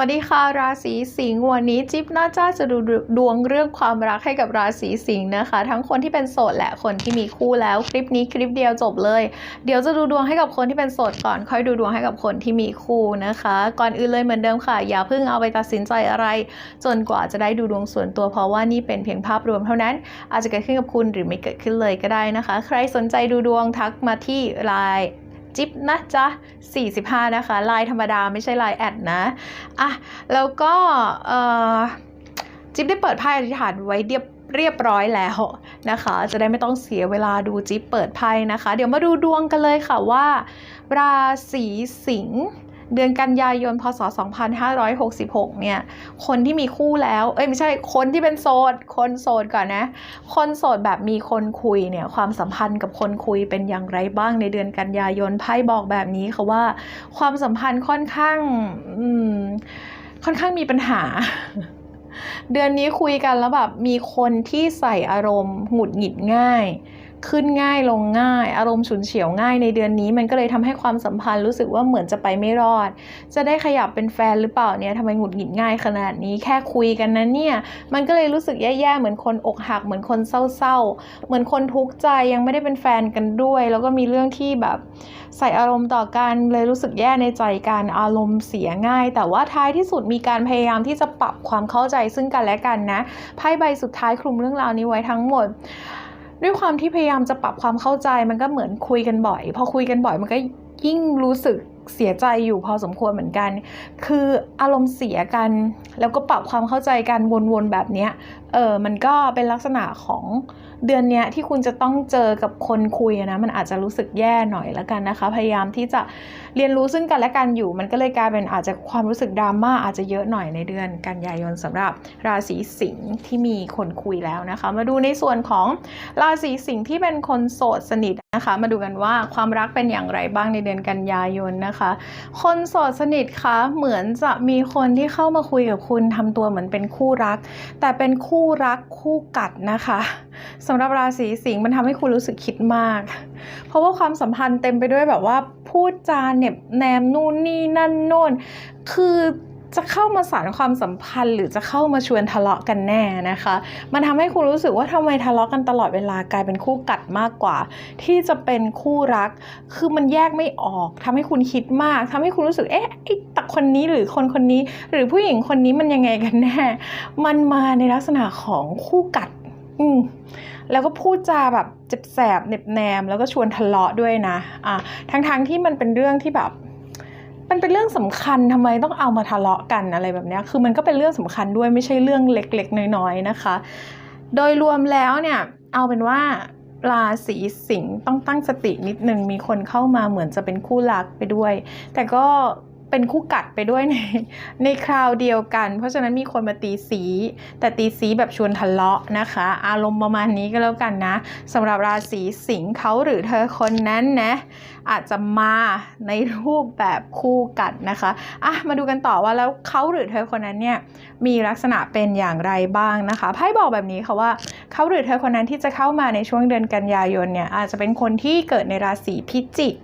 สวัสดีค่ะราศีสิงห์วันนี้จิ๊บน่าจะจะดูดวงเรื่องความรักให้กับราศีสิงห์นะคะ ทั้งคนที่เป็นโสดและคนที่มีคู่แล้วคลิปนี้คลิปเดียวจบเลย เดี๋ยวจะดูดวงให้กับคนที่เป็นโสดก่อนค่อยดูดวงให้กับคนที่มีคู่นะคะ ก่อนอื่นเลยเหมือนเดิมค่ะ อย่าเพิ่งเอาไปตัดสินใจอะไร จนกว่าจะได้ดูดวงส่วนตัวเพราะว่านี่เป็นเพียงภาพรวมเท่านั้น อาจจะเกิดขึ้นกับคุณหรือไม่เกิดขึ้นเลยก็ได้นะคะ ใครสนใจดูดวงทักมาที่ไลน์ จิ๊บนะจ๊ะ 45 นะคะ ลายธรรมดาไม่ใช่ลายแอดนะอะแล้วก็จิ๊บได้เปิดไพ่อธิษฐานไว้เรียบเรียบร้อยแล้วนะคะ จะได้ไม่ต้องเสียเวลาดูจิ๊บเปิดไพ่นะคะ เดี๋ยวมาดูดวงกันเลยค่ะว่า ราศีสิงห์ เดือนกันยายน พศ 2566 เนี่ย คนที่มีคู่แล้ว เอ้ยไม่ใช่ คนที่เป็นโสด คนโสดก่อนนะ คนโสดแบบมีคนคุยเนี่ย ความสัมพันธ์กับคนคุยเป็นอย่างไรบ้างในเดือนกันยายน ไพ่บอกแบบนี้ค่ะว่า ความสัมพันธ์ค่อนข้าง อืม ค่อนข้างมีปัญหาเดือนนี้คุยกันแล้วแบบมีคนที่ใส่อารมณ์หงุดหงิดง่าย ขึ้นง่ายลงง่าย อารมณ์ฉุนเฉียวง่ายในเดือนนี้ มันก็เลยทำให้ความสัมพันธ์รู้สึกว่าเหมือนจะไปไม่รอด จะได้ขยับเป็นแฟนหรือเปล่าเนี่ยทำไมหงุดหงิดง่ายขนาดนี้แค่คุยกันนะเนี่ยมันก็เลยรู้สึกแย่ๆเหมือนคนอกหัก เหมือนคนเศร้าๆ เหมือนคนทุกข์ใจยังไม่ได้เป็นแฟนกันด้วย แล้วก็มีเรื่องที่แบบใส่อารมณ์ต่อกันเลยรู้สึกแย่ในใจกันอารมณ์เสียง่าย แต่ว่าท้ายที่สุดมีการพยายามที่จะปรับความเข้าใจซึ่งกันและกันนะไพ่ใบสุดท้ายคลุมเรื่องราวนี้ไว้ทั้งหมด ด้วยความที่พยายามจะปรับความเข้าใจมันก็เหมือนคุยกันบ่อย พอคุยกันบ่อยมันก็ยิ่งรู้สึกเสียใจอยู่พอสมควรเหมือนกัน คืออารมณ์เสียกัน แล้วก็ปรับความเข้าใจกันวนๆแบบเนี้ยเออมันก็เป็นลักษณะของ เดือนนี้ที่คุณจะต้องเจอกับคนคุยนะมันอาจจะรู้สึกแย่หน่อยแล้วกันนะคะ พยายามที่จะเรียนรู้ซึ่งกันและกันอยู่ มันก็เลยกลายเป็นอาจจะความรู้สึกดราม่าอาจจะเยอะหน่อยในเดือนกันยายนสำหรับราศีสิงห์ที่มีคนคุยแล้วนะคะ มาดูในส่วนของราศีสิงห์ที่เป็นคนโสดสนิทนะคะมาดูกันว่าความรักเป็นอย่างไรบ้างในเดือนกันยายนนะคะ คนโสดสนิทคะเหมือนจะมีคนที่เข้ามาคุยกับคุณทำตัวเหมือนเป็นคู่รัก แต่เป็นคู่รักคู่กัดนะคะสำหรับราศีสิงห์มันทำให้คุณรู้สึกคิดมาก เพราะว่าความสัมพันธ์เต็มไปด้วยแบบว่าพูดจาเน็บแนมนู่นนี่นั่นโน่นคือ จะเข้ามาสานความสัมพันธ์ หรือจะเข้ามาชวนทะเลาะกันแน่นะคะ มันทำให้คุณรู้สึกว่าทำไมทะเลาะกันตลอดเวลากลายเป็นคู่กัดมากกว่า ที่จะเป็นคู่รัก คือมันแยกไม่ออกทำให้คุณคิดมากทำให้คุณรู้สึกเอ๊ะไอ้ตักคนนี้หรือคนคนนี้ หรือผู้หญิงคนนี้มันยังไงกันแน่ มันมาในลักษณะของคู่กัด อืมแล้วก็พูดจาแบบเจ็บแสบเหน็บแนม แล้วก็ชวนทะเลาะด้วยนะอะทั้งๆทที่มันเป็นเรื่องที่แบบ มันเป็นเรื่องสำคัญทำไมต้องเอามาทะเลาะกันอะไรแบบนี้คือมันก็เป็นเรื่องสำคัญด้วยไม่ใช่เรื่องเล็กๆ น้อยๆนะคะ โดยรวมแล้วเนี่ยเอาเป็นว่าราศีสิงห์ต้องตั้งสตินิดนึงมีคนเข้ามาเหมือนจะเป็นคู่รักไปด้วย แต่ก็ เป็นคู่กัดไปด้วยในในคราวเดียวกัน เพราะฉะนั้นมีคนมาตีสี แต่ตีสีแบบชวนทะเลาะนะคะ อารมณ์ประมาณนี้ก็แล้วกันนะสำหรับราศีสิงห์เขาหรือเธอคนนั้นนะอาจจะมาในรูปแบบคู่กัดนะคะอะมาดูกันต่อว่าแล้วเขาหรือเธอคนนั้นเนี่ยมีลักษณะเป็นอย่างไรบ้างนะคะไพ่บอกแบบนี้ค่ะว่าเขาหรือเธอคนนั้นที่จะเข้ามาในช่วงเดือนกันยายนเนี่ยอาจจะเป็นคนที่เกิดในราศีพิจิก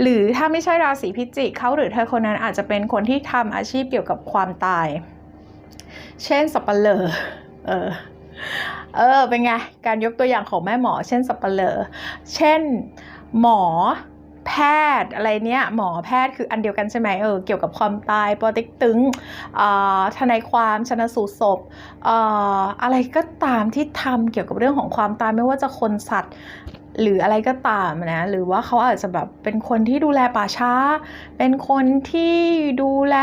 หรือถ้าไม่ใช่ราศีพิจิกเขาหรือเธอคนนั้นอาจจะเป็นคนที่ทำอาชีพเกี่ยวกับความตาย เช่นสับปะเลอเออเออเป็นไง การยกตัวอย่างของแม่หมอ เช่นสับปะเลอเช่นหมอแพทย์อะไรเนี้ยหมอแพทย์คืออันเดียวกันใช่ไหมเออเกี่ยวกับความตายปอติ๊กตึงอ่าทนายความชนะสูตรศพเอ่ออะไรก็ตามที่ทำเกี่ยวกับเรื่องของความตายไม่ว่าจะคนสัตว์ หรืออะไรก็ตามนะ หรือว่าเขาอาจจะแบบเป็นคนที่ดูแลป่าช้า เป็นคนที่ดูแล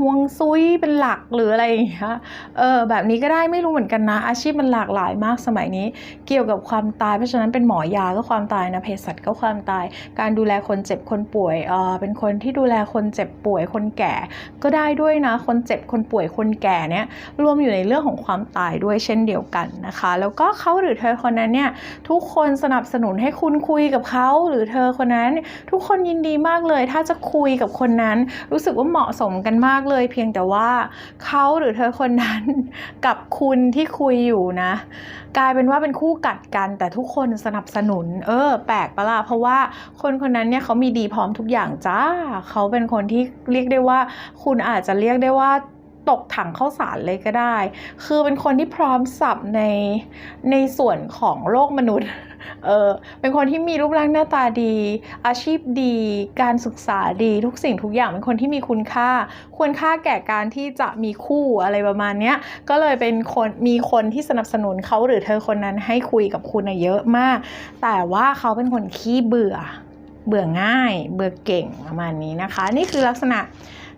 ห่วงซุยเป็นหลักหรืออะไรอย่างเงี้ย เออแบบนี้ก็ได้ไม่รู้เหมือนกันนะ อาชีพมันหลากหลายมากสมัยนี้ เกี่ยวกับความตายเพราะฉะนั้นเป็นหมอยาก็ความตายนะเภสัชก็ความตาย การดูแลคนเจ็บคนป่วย เออเป็นคนที่ดูแลคนเจ็บป่วยคนแก่ ก็ได้ด้วยนะ คนเจ็บคนป่วยคนแก่เนี่ยรวมอยู่ในเรื่องของความตายด้วยเช่นเดียวกันนะคะ แล้วก็เขาหรือเธอคนนั้นเนี่ยทุกคนสนับสนุนนุนให้คุณคุยกับเขาหรือเธอคนนั้น ทุกคนยินดีมากเลย ถ้าจะคุยกับคนนั้น รู้สึกว่าเหมาะสมกันมากเลย เพียงแต่ว่าเขาหรือเธอคนนั้นกับคุณที่คุยอยู่นะ กลายเป็นว่าเป็นคู่กัดกัน แต่ทุกคนสนับสนุน เออ แปลกปะล่ะเพราะว่าคนคนนั้นเนี่ยเขามีดีพร้อมทุกอย่างจ้าเขาเป็นคนที่เรียกได้ว่า คุณอาจจะเรียกได้ว่า ตกถังข้าวสารเลยก็ได้ คือเป็นคนที่พร้อมสับในในส่วนของโลกมนุษย์ เออเป็นคนที่มีรูปร่างหน้าตาดี อาชีพดี การศึกษาดีทุกสิ่งทุกอย่างเป็นคนที่มีคุณค่า ควรค่าแก่การที่จะมีคู่อะไรประมาณเนี้ย ก็เลยเป็นคนมีคนที่สนับสนุนเขาหรือเธอคนนั้นให้คุยกับคุณเยอะมาก แต่ว่าเขาเป็นคนขี้เบื่อ เบื่อง่าย เบื่อเก่งประมาณนี้นะคะ นี่คือลักษณะ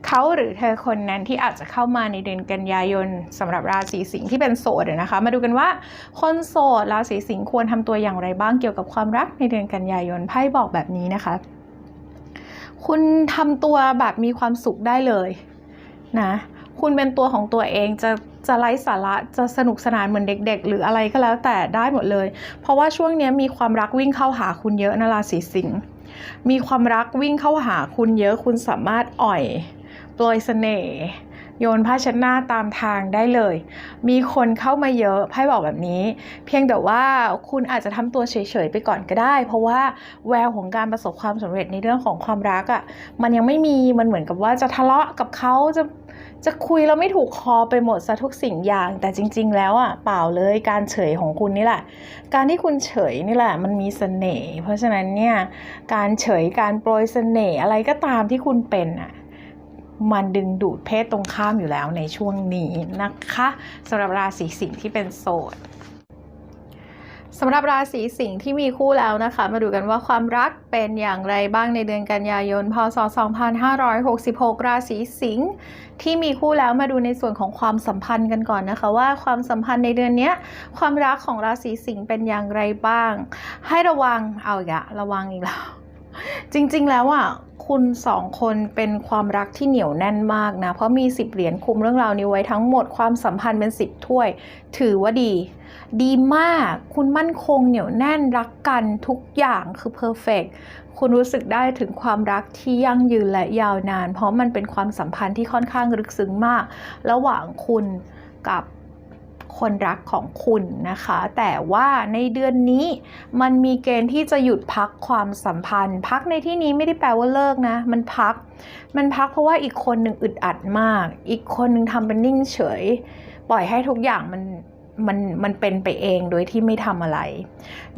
เขาหรือเธอคนนั้นที่อาจจะเข้ามาในเดือนกันยายนสำหรับราศีสิงห์ที่เป็นโสดนะคะ มาดูกันว่า คนโสดราศีสิงห์ควรทำตัวอย่างไรบ้างเกี่ยวกับความรักในเดือนกันยายนไพ่บอกแบบนี้นะคะ คุณทำตัวแบบมีความสุขได้เลยนะ คุณเป็นตัวของตัวเองจะจะไร้สาระจะสนุกสนานเหมือนเด็ก ๆ หรืออะไรก็แล้วแต่ได้หมดเลย เพราะว่าช่วงนี้มีความรักวิ่งเข้าหาคุณเยอะนะราศีสิงห์มีความรักวิ่งเข้าหาคุณเยอะคุณสามารถอ่อย โปรยเสน่ห์โยนผ้าเช็ดหน้าตามทางได้เลย มีคนเข้ามาเยอะไพ่บอกแบบนี้ เพียงแต่ว่าคุณอาจจะทำตัวเฉยๆไปก่อนก็ได้ เพราะว่าแววของการประสบความสำเร็จในเรื่องของความรักอะ่ะมันยังไม่มีมันเหมือนกับว่าจะทะเลาะกับเขาจะจะคุยแล้วไม่ถูกคอไปหมดซะทุกสิ่งอย่าง แต่จริง ๆ แล้วอะ่ะเปล่าเลยการเฉยของคุณนี่แหละ การที่คุณเฉยนี่แหละมันมีเสน่ห์เพราะฉะนั้นเนี่ยการเฉยการโปรยเสน่ห์อะไรก็ตามที่คุณเป็นอะ มันดึงดูดเพศตรงข้ามอยู่แล้วในช่วงนี้นะคะสำหรับราศีสิงห์ที่เป็นโสดสำหรับราศีสิงห์ที่มีคู่แล้วนะคะ มาดูกันว่าความรักเป็นอย่างไรบ้างในเดือนกันยายน พศ 2566 ราศีสิงห์ที่มีคู่แล้วมาดูในส่วนของความสัมพันธ์กันก่อนนะคะ ว่าความสัมพันธ์ในเดือนนี้ความรักของราศีสิงห์เป็นอย่างไรบ้าง ให้ระวังเอาอีกอะระวังอีกแล้ว จริงๆ แล้วอะคุณสองคนเป็นความรักที่เหนียวแน่นมากนะ เพราะมีสิบเหรียญคุมเรื่องราวนี้ไว้ทั้งหมดความสัมพันธ์เป็นสิบถ้วย ถือว่าดี ดีมากคุณมั่นคงเหนียวแน่นรักกันทุกอย่างคือเพอร์เฟกคุณรู้สึกได้ถึงความรักที่ยั่งยืนและยาวนาน เพราะมันเป็นความสัมพันธ์ที่ค่อนข้างลึกซึ้งมาก ระหว่างคุณกับ คนรักของคุณนะคะ แต่ว่าในเดือนนี้มันมีเกณฑ์ที่จะหยุดพักความสัมพันธ์ พักในที่นี้ไม่ได้แปลว่าเลิกนะ มันพัก มันพักเพราะว่าอีกคนหนึ่งอึดอัดมาก อีกคนหนึ่งทำเป็นนิ่งเฉย ปล่อยให้ทุกอย่างมัน มันมันเป็นไปเองโดยที่ไม่ทำอะไร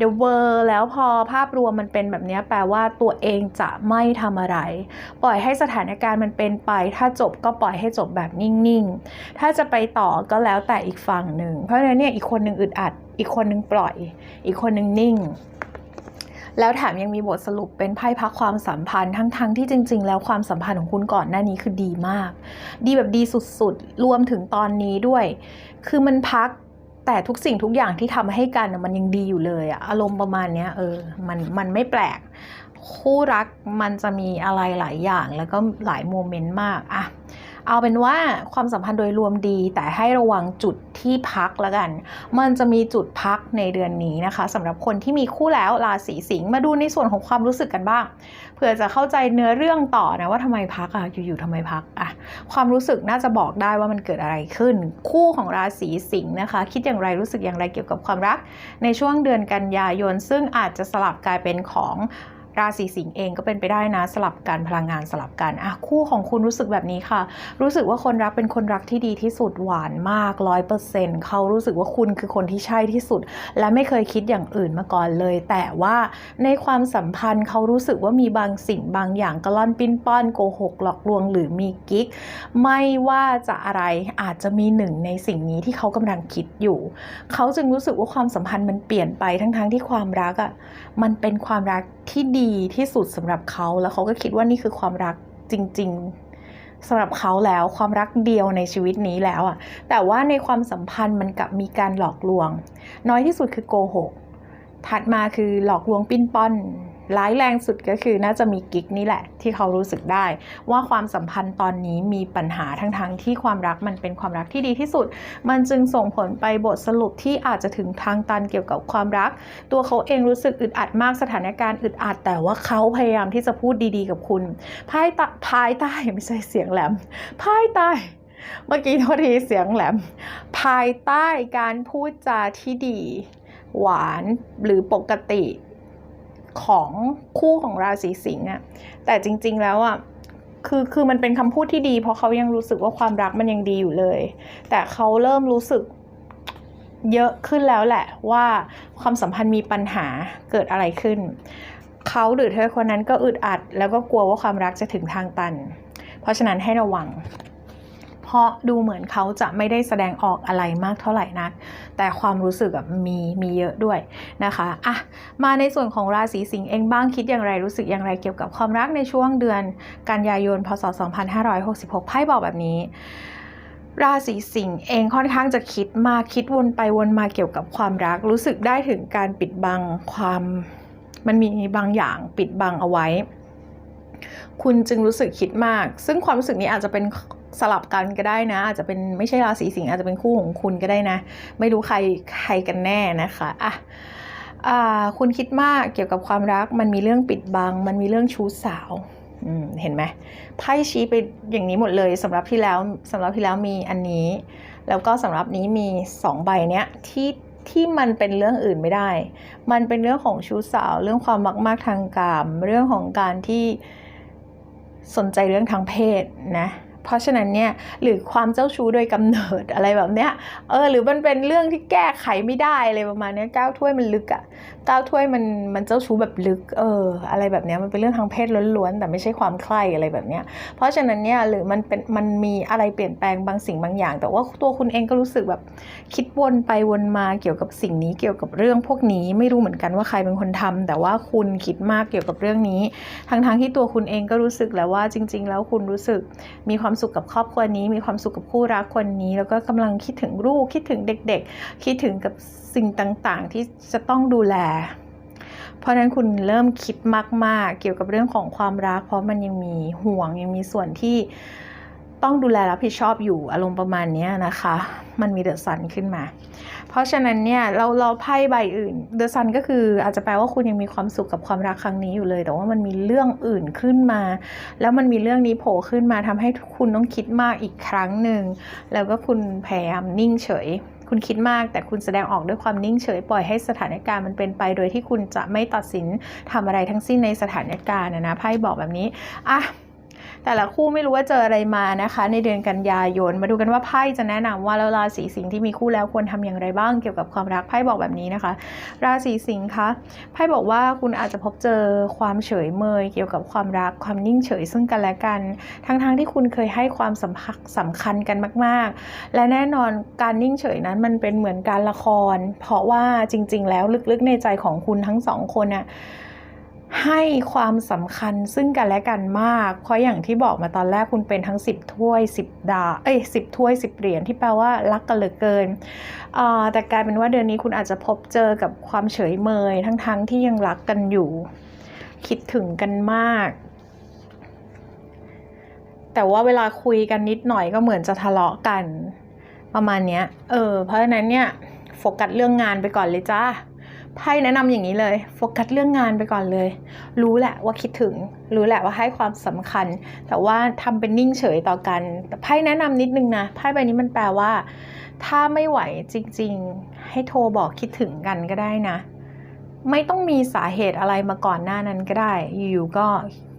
The World แล้วพอภาพรวมมันเป็นแบบนี้แปลว่าตัวเองจะไม่ทำอะไร ปล่อยให้สถานการณ์มันเป็นไป ถ้าจบก็ปล่อยให้จบแบบนิ่งๆ ถ้าจะไปต่อก็แล้วแต่อีกฝั่งหนึ่ง เพราะฉะนั้นเนี่ยอีกคนหนึ่งอึดอัด อีกคนหนึ่งปล่อย อีกคนหนึ่งนิ่งแล้วแถมยังมีบทสรุปเป็นไพ่พักความสัมพันธ์ทั้งๆทที่จริง ๆ แล้วความสัมพันธ์ของคุณก่อนหน้านี้คือดีมาก ดีแบบดีสุดๆ รวมถึงตอนนี้ด้วย คือมันพัก แต่ทุกสิ่งทุกอย่างที่ทำให้กันมันยังดีอยู่เลยอะอารมณ์ประมาณเนี้ยเออมันมันไม่แปลก คู่รักมันจะมีอะไรหลายอย่างแล้วก็หลายโมเมนต์มากอะ เอาเป็นว่าความสัมพันธ์โดยรวมดี แต่ให้ระวังจุดที่พักแล้วกัน มันจะมีจุดพักในเดือนนี้นะคะสำหรับคนที่มีคู่แล้วราศีสิงห์มาดูในส่วนของความรู้สึกกันบ้างเพื่อจะเข้าใจเนื้อเรื่องต่อนะว่าทำไมพักอะอยู่ๆทำไมพักอะความรู้สึกน่าจะบอกได้ว่ามันเกิดอะไรขึ้น คู่ของราศีสิงห์นะคะ คิดอย่างไรรู้สึกอย่างไรเกี่ยวกับความรัก ในช่วงเดือนกันยายน ซึ่งอาจจะสลับกลายเป็นของ ราศีสิงห์เองก็เป็นไปได้นะสลับกันพลังงานสลับกันอะคู่ของคุณรู้สึกแบบนี้ค่ะ รู้สึกว่าคนรักเป็นคนรักที่ดีที่สุดหวานมากร้อยเปอร์เซ็นต์เขารู้สึกว่าคุณคือคนที่ใช่ที่สุด และไม่เคยคิดอย่างอื่นมาก่อนเลย แต่ว่าในความสัมพันธ์เขารู้สึกว่ามีบางสิ่งบางอย่างกระล่อนปิ้นป้อนโกหกหลอกลวง หรือมีกิ๊กไม่ว่าจะอะไรอาจจะมีหนึ่งในสิ่งนี้ที่เขากำลังคิดอยู่ เขาจึงรู้สึกว่าความสัมพันธ์มันเปลี่ยนไปทั้งๆทที่ความรักอะ่ะมันเป็นความรักที่ดีที่สุดสำหรับเขา แล้วเขาก็คิดว่านี่คือความรักจริง ๆสำหรับเขาแล้วความรักเดียวในชีวิตนี้แล้วอะแต่ว่าในความสัมพันธ์มันกลับมีการหลอกลวง น้อยที่สุดคือโกหกถัดมาคือหลอกลวงปิ้นป้อน ร้ายแรงสุดก็คือน่าจะมีกิ๊กนี่แหละ ที่เขารู้สึกได้ ว่าความสัมพันธ์ตอนนี้มีปัญหาทั้งๆที่ความรักมันเป็นความรักที่ดีที่สุด มันจึงส่งผลไปบทสรุปที่อาจจะถึงทางตันเกี่ยวกับความรัก ตัวเขาเองรู้สึกอึดอัดมากสถานการณ์อึดอัด แต่ว่าเขาพยายามที่จะพูดดีๆกับคุณภายใต้ภายใต้ไม่ใช่เสียงแหลมภายใต้เมื่อกี้โทษทีเสียงแหลม ภายใต้การพูดจาที่ดี หวานหรือปกติ ของคู่ของราศีสิงห์อะแต่จริง ๆ แล้วอะคือคือมันเป็นคำพูดที่ดี เพราะเขายังรู้สึกว่าความรักมันยังดีอยู่เลย แต่เขาเริ่มรู้สึกเยอะขึ้นแล้วแหละว่าความสัมพันธ์มีปัญหาเกิดอะไรขึ้น เขาหรือเธอคนนั้นก็อึดอัด แล้วก็กลัวว่าความรักจะถึงทางตัน เพราะฉะนั้นให้ระวัง เพราะดูเหมือนเขาจะไม่ได้แสดงออกอะไรมากเท่าไหร่นัก แต่ความรู้สึกมีมีเยอะด้วยนะคะอะมาในส่วนของราศีสิงห์เองบ้างคิดอย่างไรรู้สึกอย่างไรเกี่ยวกับความรักในช่วงเดือนกันยายน พศ 2566 ไพ่บอกแบบนี้ราศีสิงห์เองค่อนข้างจะคิดมากคิดวนไปวนมาเกี่ยวกับความรัก รู้สึกได้ถึงการปิดบังความมันมีบางอย่างปิดบังเอาไว้ คุณจึงรู้สึกคิดมาก ซึ่งความรู้สึกนี้อาจจะเป็น สลับกันก็ได้นะ อาจจะเป็นไม่ใช่ราศีสิงห์อาจจะเป็นคู่ของคุณก็ได้นะ ไม่รู้ใครใครกันแน่นะคะอะอ่าคุณคิดมากเกี่ยวกับความรัก มันมีเรื่องปิดบัง มันมีเรื่องชู้สาวเห็นไหมไพ่ชี้ไปอย่างนี้หมดเลยสำหรับที่แล้วสำหรับที่แล้วมีอันนี้ แล้วก็สำหรับนี้มีสองใบเนี้ยที่ที่มันเป็นเรื่องอื่นไม่ได้ มันเป็นเรื่องของชู้สาว เรื่องความมากมากทางกาม เรื่องของการที่สนใจเรื่องทางเพศนะ เพราะฉะนั้นเนี่ยหรือความเจ้าชู้โดยกำเนิดอะไรแบบเนี้ยเออหรือมันเป็นเรื่องที่แก้ไขไม่ได้อะไรประมาณเนี้ยก้าวถ้วยมันลึกอะก้าวถ้วยมันมันเจ้าชู้แบบลึกเอออะไรแบบเนี้ยมันเป็นเรื่องทางเพศล้วนๆแต่ไม่ใช่ความใคร่อะไรแบบเนี้ยเพราะฉะนั้นเนี่ยหรือมันเป็นมันมีอะไรเปลี่ยนแปลงบางสิ่งบางอย่าง แต่ว่าตัวคุณเองก็รู้สึกแบบคิดวนไปวนมาเกี่ยวกับสิ่งนี้เกี่ยวกับเรื่องพวกนี้ไม่รู้เหมือนกันว่าใครเป็นคนทำแต่ว่าคุณคิดมากเกี่ยวกับเรื่องนี้ทั้งๆที่ตัวคุณเองก็รู้สึกแล้วว่าจริง ๆ แล้วคุณรู้สึกมีความความสุขกับครอบครัวนี้ มีความสุขกับคู่รักคนนี้ แล้วก็กำลังคิดถึงลูกคิดถึงเด็ก ๆ คิดถึงกับสิ่งต่างๆ ที่จะต้องดูแล เพราะฉะนั้นคุณเริ่มคิดมากๆ เกี่ยวกับเรื่องของความรัก เพราะมันยังมีห่วงยังมีส่วนที่ ต้องดูแลรับผิดชอบอยู่อารมณ์ประมาณนี้นะคะ มันมีเดอะซันขึ้นมา เพราะฉะนั้นเนี่ยเราเราไพ่ใบอื่นเดอะซันก็คืออาจจะแปลว่าคุณยังมีความสุขกับความรักครั้งนี้อยู่เลย แต่ว่ามันมีเรื่องอื่นขึ้นมา แล้วมันมีเรื่องนี้โผล่ขึ้นมาทำให้คุณต้องคิดมากอีกครั้งหนึ่งแล้วก็คุณพยายามนิ่งเฉย คุณคิดมากแต่คุณแสดงออกด้วยความนิ่งเฉย ปล่อยให้สถานการณ์มันเป็นไป โดยที่คุณจะไม่ตัดสินทำอะไรทั้งสิ้นในสถานการณ์นะนะไพ่บอกแบบนี้อะ แต่ละคู่ไม่รู้ว่าเจออะไรมานะคะ ในเดือนกันยายน มาดูกันว่าไพ่จะแนะนำว่าแล้วราศีสิงห์ที่มีคู่แล้วควรทำอย่างไรบ้างเกี่ยวกับความรักไพ่บอกแบบนี้นะคะ ราศีสิงห์คะไพ่บอกว่าคุณอาจจะพบเจอความเฉยเมย เกี่ยวกับความรักความนิ่งเฉยซึ่งกันและกัน ทั้งๆทที่คุณเคยให้ความสำคัญสำคัญกันมาก ๆ และแน่นอนการนิ่งเฉยนั้นมันเป็นเหมือนการละคร เพราะว่าจริง ๆ แล้วลึกๆในใจของคุณทั้งสองคนน่ะ ให้ความสำคัญซึ่งกันและกันมาก เพราะอย่างที่บอกมาตอนแรกคุณเป็นทั้ง 10 ถ้วย 10 ดา เอ้ย 10 ถ้วย 10 เหรียญที่แปลว่ารักกันเหลือเกินอ่าแต่กลายเป็นว่าเดือนนี้คุณอาจจะพบเจอกับความเฉยเมย ทั้งๆทที่ยังรักกันอยู่ คิดถึงกันมาก แต่ว่าเวลาคุยกันนิดหน่อยก็เหมือนจะทะเลาะกัน ประมาณเนี้ย เออ เพราะฉะนั้นเนี่ยโฟกัสเรื่องงานไปก่อนเลยจ้า ไพ่แนะนำอย่างนี้เลย โฟกัสเรื่องงานไปก่อนเลย รู้แหละว่าคิดถึง รู้แหละว่าให้ความสำคัญ แต่ว่าทำเป็นนิ่งเฉยต่อกัน แต่ไพ่แนะนำนิดนึงนะไพ่ใบนี้มันแปลว่า ถ้าไม่ไหวจริง ๆ ให้โทรบอกคิดถึงกันก็ได้นะ ไม่ต้องมีสาเหตุอะไรมาก่อนหน้านั้นก็ได้ อยู่ๆก็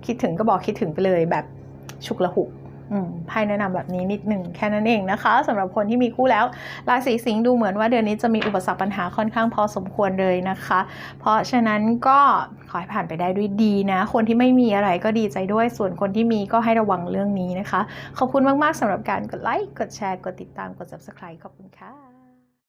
คิดถึงก็บอกคิดถึงไปเลยแบบฉุกละหุก ไพ่แนะนำแบบนี้นิดหนึ่งแค่นั้นเองนะคะสำหรับคนที่มีคู่แล้วราศีสิงห์ดูเหมือนว่าเดือนนี้จะมีอุปสรรคปัญหาค่อนข้างพอสมควรเลยนะคะ เพราะฉะนั้นก็ขอให้ผ่านไปได้ด้วยดีนะ คนที่ไม่มีอะไรก็ดีใจด้วย ส่วนคนที่มีก็ให้ระวังเรื่องนี้นะคะ ขอบคุณมาก ๆสำหรับการกดไลค์กดแชร์กดติดตามกด subscribe ขอบคุณค่ะ